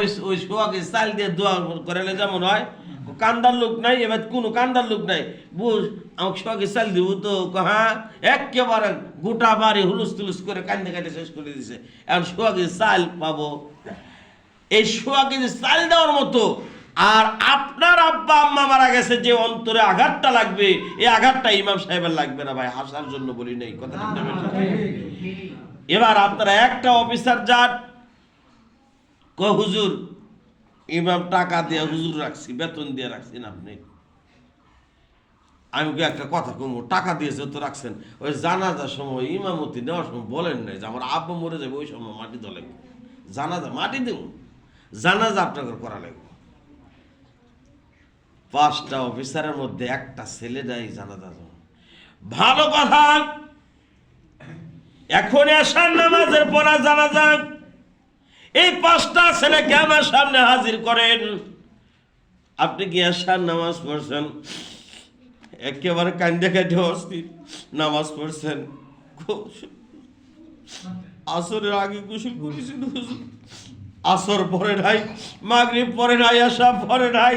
ওই ওই চাল দিয়ে দোয়া করালে যেমন হয়, কান্দার লোক নাই, এবার কোনো কান্দার লোক নাই। বুঝ, আমাকে সোয়াকে চাল দিব তো হ্যাঁ একেবারে গোটা বাড়ি হুলুস তুলুস করে কান্দে কান্দে শেষ করে দিছে। এখন সোয়াকে চাল পাবো। এই সোয়াকে যে চাল দেওয়ার মতো, আর আপনার আব্বা আম্মা মারা গেছে, যে অন্তরে আঘাতটা লাগবে, এই আঘাতটা ইমাম সাহেবের লাগবে না ভাই, হাসার জন্য বলি নাই কথা? এবার আপনারা একটা অফিসার যান ক হুজুর ইমাম টাকা দিয়ে হুজুর রাখছি, বেতন দিয়ে রাখছেন আপনি আমি একটা কথা কমু, টাকা দিয়েছে তো রাখছেন। ওই জানাজার সময়, ইমামতি নেওয়ার সময় বলেন নাই যে, আমার আব্বা মরে যাবে, ওই সময় মাটি দলে জানাজা, মাটি দেব? জানাজা আপনাকে করা লাগবে। পাঁচটা অফিসারের মধ্যে একটা ছেলে দেয় জানাজা দেওয়া। ভালো কথা! এখন আসার নামাজের পড়া জানাজা এই পাঁচটা ছেলেকে আমার সামনে হাজির করেন। আপনি কি আসার নামাজ পড়ছেন? একেবারে কান্দে কান্দে অস্থির নামাজ পড়ছেন। আসরের আগে গোসল করেছিল আসর পরে নাই মাগরিব পরে নাই আশা পরে নাই।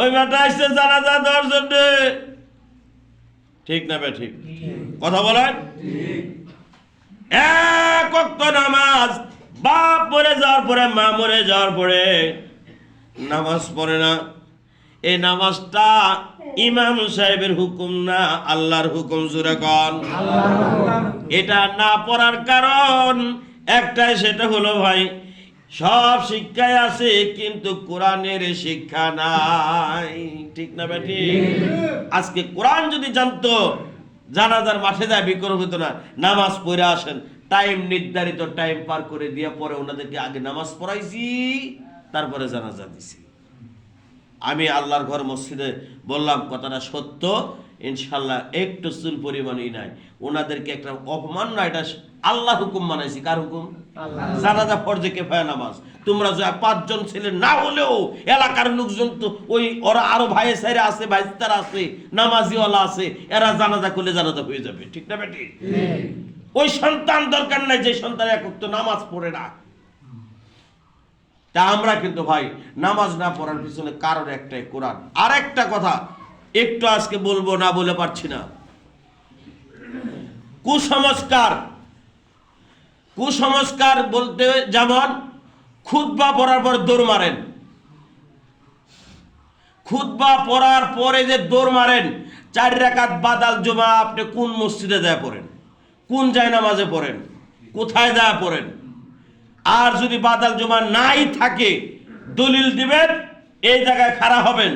ওই বেটা আসছে জানাজা দেওয়ার জন্য। ঠিক না বে ঠিক? কথা বলেন? এক নামাজ বাপ মরে যাওয়ার পরে, মা মরে যাওয়ার পরে নামাজ পড়ে না। এই নামাজটা ইমাম সাহেবের হুকুম না, আল্লাহর হুকুম জুড়ে কন। এটা না পড়ার কারণ একটাই, সেটা হলো ভাই, সব শিক্ষায় আছে, কিন্তু কোরআনের শিক্ষা নাই। ঠিক না বেটি আজকে কোরআন যদি জানতো, জানাজার মাঠে যায় বিক্রম হতো না। নামাজ পড়ে আসেন। টাইম নির্ধারিত টাইম পার করে দিয়ে পরে ওনাদেরকে আগে নামাজ পড়াইছি তারপরে জানাজা দিছি। আমি আল্লাহর ঘর মসজিদে বললাম কথাটা সত্য ইনশাল্লাহ একটু চুল পরিমাণই নাই। ওনাদেরকে একটা অপমান না এটা আল্লাহ হুকুম মানাইছি। কার হুকুম? জানাজা ফরজে কেফায়া নামাজ। তোমরা যে পাঁচজন ছেলে না হলেও এলাকার লোকজন তো ওই ওরা আরও ভাইয়ের সাইরে আছে ভাইস্তার আছে নামাজিওয়ালা আছে এরা জানাজা করলে জানাজা হয়ে যাবে। ঠিক না বেটি? ওই সন্তান দরকার নাই যে সন্তান একক তো নামাজ পড়ে না। তা আমরা কিন্তু ভাই নামাজ না পড়ার পিছনে কারণ একটাই কোরআন। আর একটা কথা, একটু আজকে বলব না বলে পারছি না। কুসংস্কার কুসংস্কার বলতে যেমন খুতবা পড়ার পর দৌড় মারেন। খুতবা পড়ার পরে যে দৌড় মারেন, চার রাকাত বাদাল জমা আপনি কোন মসজিদে যায় পড়েন? কোন যায় নামাজে পড়েন? কোথায় যায় পড়েন? আর যদি বাদাল জমা নাই থাকে দলিল দিবেন এই জায়গায় খাড়া হবেন।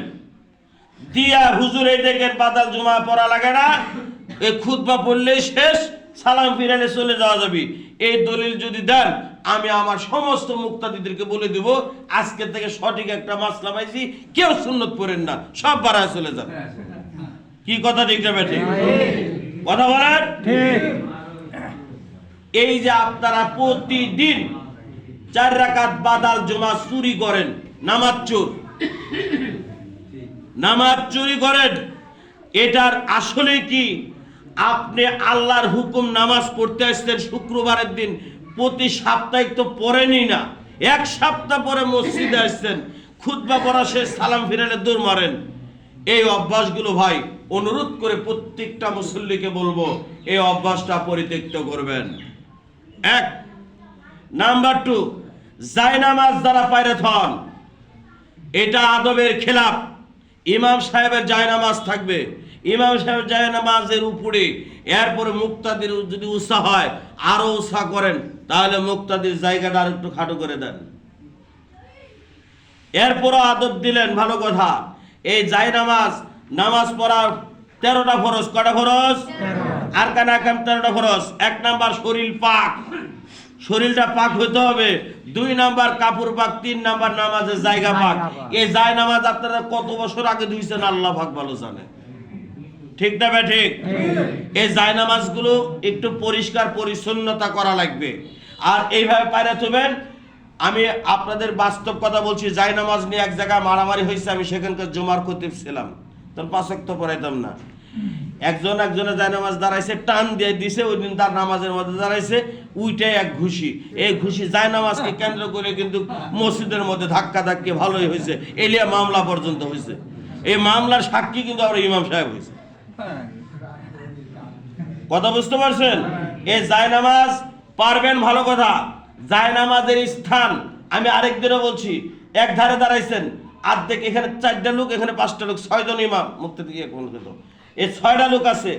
দিয়া হুজুর এই দেখেন বাদাল জমা পড়া লাগে না। এই খুতবা পড়লেই শেষ সালাম ফিরালে চলে যাওয়া যাবে। এই দলিল যদি দেন আমি আমার সমস্ত মুক্তাদিদেরকে বলে দিব আজকে থেকে সঠিক একটা মাসলা পাইছি কেউ সুন্নত পড়েন না সব বাড়ায় চলে যান। কি কথা ঠিক যাবে ঠিক কথা বলেন? এই যে আপনারা প্রতিদিন চার রাকাত বাদাল জমা চুরি করেন, নামাজ চোর। নামাজ চুরি করেন, এটার আসলে কি? আপনি আল্লাহর হুকুম নামাজ পড়তে আসতেন শুক্রবারের দিন, প্রতি সাপ্তাহিক তো পড়েনি না। এক সপ্তাহ পরে মসজিদে আসছেন খুতবা পড়া শেষ, সালাম ফিরালে দৌড় মারেন। এই অভ্যাসগুলো ভাই, অনুরোধ করে প্রত্যেকটা মুসল্লিকে বলব, এই অভ্যাসটা পরিত্যক্ত করবেন। এক। নাম্বার টু, জায়নামাজ দ্বারা পায়রে থন এটা আদবের খেলাপ ইমাম সাহেবের জায়নামাজ থাকবে। ইমাম সাহেবের জায়নামাজের উপরে, এরপরে মুক্তাদির যদি উৎসাহ হয়, আরও উৎসাহ করেন, তাহলে মুক্তাদির জায়গাটা আর একটু খাটো করে দেন। এরপরও আদব দিলেন, ভালো কথা। এই জায়নামাজ, নামাজ পড়ার তেরোটা ফরজ কটা ফরজ? আর কান আকাম তেরোটা ফরজ এক নাম্বার শরীর পাক। শরীরটা পাক হইতে হবে। দুই নাম্বার কাপড় পাক তিন নাম্বার নামাজের জায়গা পাক। এই জায় নামাজ আপনারা কত বছর আগে ধুইছেন আল্লাহ পাক ভালো জানে। ঠিক না বে ঠিক? এই জায়নামাজগুলো একটু পরিষ্কার পরিচ্ছন্নতা করা লাগবে। আর এইভাবে পায়রা থবেন আমি আপনাদের বাস্তব কথা বলছি জায়নামাজ নিয়ে এক জায়গায় মারামারি হয়েছে আমি সেখানকার জমার খতিব ছিলাম। তোর পাঁচক তো পড়াইতাম না। একজন একজনে যায় নামাজ দাঁড়াইছে, টান দিয়ে দিছে, ওই দিন তার নামাজের মধ্যে দাঁড়াইছে উইটাই এক ঘুষি। এই ঘুষি যায় নামাজকে কেন্দ্র করে কিন্তু মসজিদের মধ্যে ধাক্কা ধাক্কি ভালোই হয়েছে। এলিয়া মামলা পর্যন্ত হয়েছে। এই মামলার সাক্ষী কিন্তু আমরা ইমাম সাহেব হয়েছে। কথা বুঝতে পারছেন? এই জায়নামাজ পারবেন ভালো কথা। জায়নামাজের স্থান, আমি আরেকদিনও বলছি এক ধারে দাঁড়াইছেন, আর্ধেক এখানে চারটা লোক, এখানে পাঁচটা লোক, ছয়জন ইমাম মুক্তি দিয়ে কোন এই ছয়টা লোক আছে